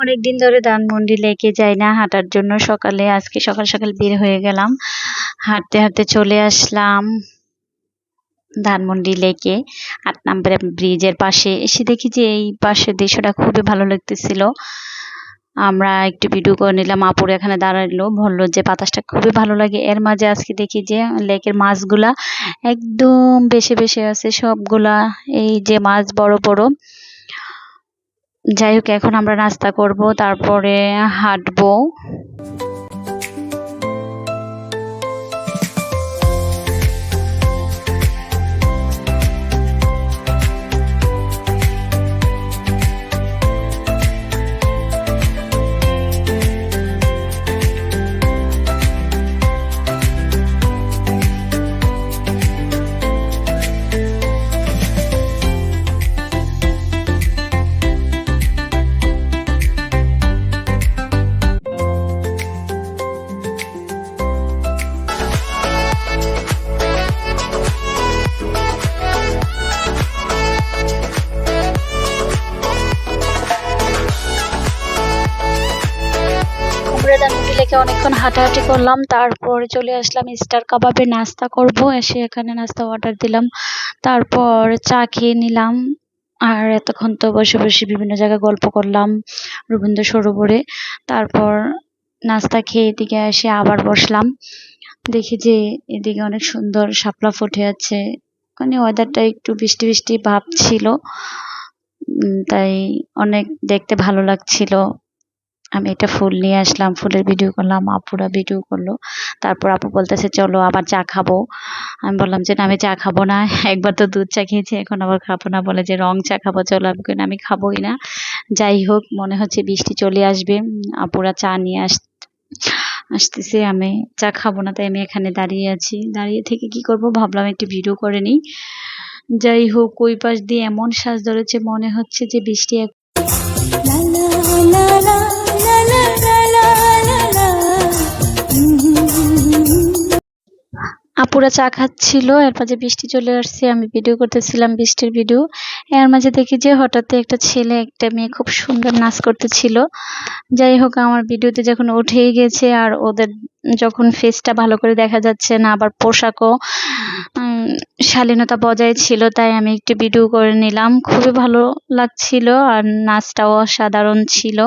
অনেকদিন ধরে ধানমন্ডি লেকে যাই না, হাঁটার জন্য সকালে, আজকে সকাল সকাল বের হয়ে গেলাম। হাঁটতে হাঁটতে চলে আসলাম ধানমন্ডি লেকে, আট নম্বর ব্রিজের পাশে। এসে দেখি যে এই পাশের দৃশ্যটা খুবই ভালো লাগতেছিল। আমরা একটু ভিডিও করে নিলাম, আপুর এখানে দাঁড়াইলো বলল যে বাতাসটা খুবই ভালো লাগে। এর মাঝে আজকে দেখি যে লেকের মাছগুলা একদম বেশি বেশি আছে, সবগুলা, এই যে মাছ বড় বড় যাই হোক এখন আমরা নাস্তা করব তারপরে হাঁটবো। লেকে অনেকক্ষণ হাঁটাহাঁটি করলাম, তারপর চলে আসলাম স্টার কাবাবে নাস্তা করব, এসে এখানে নাস্তা অর্ডার দিলাম। তারপর চা খেয়ে নিলাম, আর এতক্ষণ তো বসে বসে বিভিন্ন জায়গায় গল্প করলাম রবীন্দ্র সরোবরে। তারপর নাস্তা খেয়ে এদিকে এসে আবার বসলাম। দেখি যে এদিকে অনেক সুন্দর শাপলা ফুটে আছে। মানে ওয়েদারটা একটু বৃষ্টি বৃষ্টি ভাব ছিল তাই অনেক দেখতে ভালো লাগছিল। আমি একটা ফুল নিয়ে আসলাম, ফুলের ভিডিও করলাম, আপুরা ভিডিও করল। তারপর আপু বলতেছে, চলো আবার চা খাব। আমি বললাম, যে না, আমি চা খাব না। একবার তো দুধ চা খেয়েছি, এখন আবার খাব না। বলে যে, রং চা খাব, চলো আমি আমি খাবোই না। যাই হোক, মনে হচ্ছে বৃষ্টি চলে আসবে। আপুরা চা নিয়ে আস, আসতেছে, আমি চা খাব না, তাই আমি এখানে দাঁড়িয়ে আছি। দাঁড়িয়ে থেকে কি করব? ভাবলাম একটু ভিডিও করে নিই। যাই হোক, ওই পাশ দিয়ে এমন শ্বাস ধরেছে, মনে হচ্ছে যে বৃষ্টি আপুরা চা খাচ্ছিল এর মাঝে বৃষ্টি চলে আসছে, আমি ভিডিও করতেছিলাম বৃষ্টির ভিডিও। এর মাঝে দেখি যে হঠাৎ একটা ছেলে, একটা মেয়ে খুব সুন্দর নাচ করতেছিল। যাই হোক, আমার ভিডিওতে যখন উঠেই গেছে, আর ওদের যখন ফেসটা ভালো করে দেখা যাচ্ছে না, আবার পোশাকও শালীনতা বজায় ছিল, তাই আমি একটু ভিডিও করে নিলাম। খুবই ভালো লাগছিল, আর নাচটাও অসাধারণ ছিল।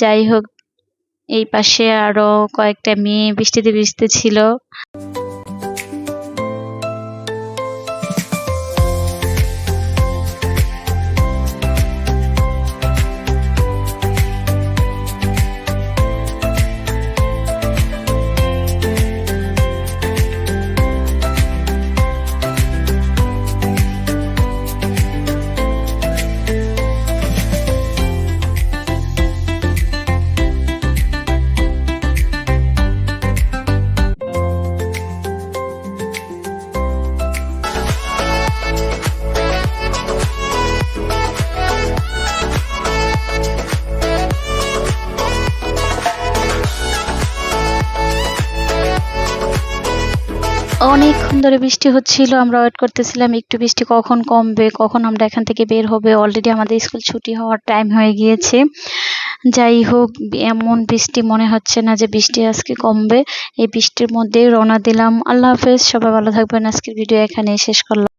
যাই হোক, এই পাশে আরও কয়েকটা মেয়ে বৃষ্টিতে ভিজতে ছিল। অনেকক্ষণ ধরে বৃষ্টি হচ্ছিল, আমরা ওয়েট করতেছিলাম একটু বৃষ্টি কখন কমবে, কখন আমরা এখান থেকে বের হবে। অলরেডি আমাদের স্কুল ছুটি হওয়ার টাইম হয়ে গিয়েছে। যাই হোক, এমন বৃষ্টি মনে হচ্ছে না যে বৃষ্টি আজকে কমবে। এই বৃষ্টির মধ্যে রওনা দিলাম। আল্লাহ হাফেজ, সবাই ভালো থাকবেন। আজকের ভিডিও এখানে শেষ করলাম।